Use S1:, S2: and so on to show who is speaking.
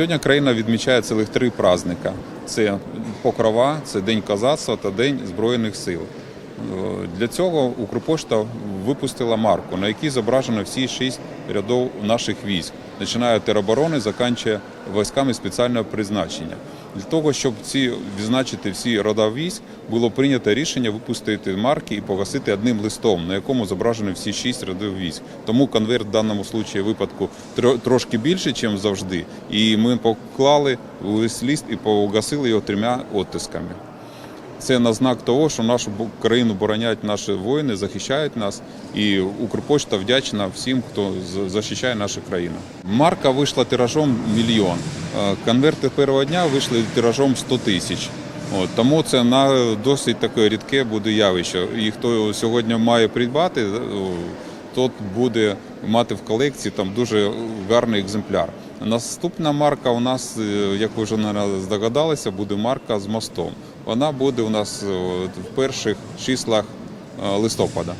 S1: Сьогодні країна відмічає цілих три праздника: це Покрова, це День козацтва та День Збройних сил. Е, Для цього Укрпошта випустила марку, на якій зображено всі шість рядов наших військ, починає тероборони, закінчує військами спеціального призначення. Для того, щоб ці відзначити всі рода військ, було прийнято рішення випустити марки і погасити одним листом, на якому зображені всі шість рядів військ. Тому конверт в даному случаї випадку трошки більше, ніж завжди. І ми поклали весь лист і погасили його трьома оттисками. Це на знак того, що нашу країну боронять наші воїни, захищають нас, і Укрпошта вдячна всім, хто захищає нашу країну. Марка вийшла тиражом мільйон. Е, Конверти першого дня вийшли тиражом 100 тисяч. От, тому це на досить таке рідке буде явище. І хто сьогодні має придбати, е, тот буде мати в колекції там дуже гарний екземпляр. Наступна марка у нас, е, як ви вже наверно, здогадалися, буде марка з мостом. Вона буде у нас е, в перших числах е, листопада.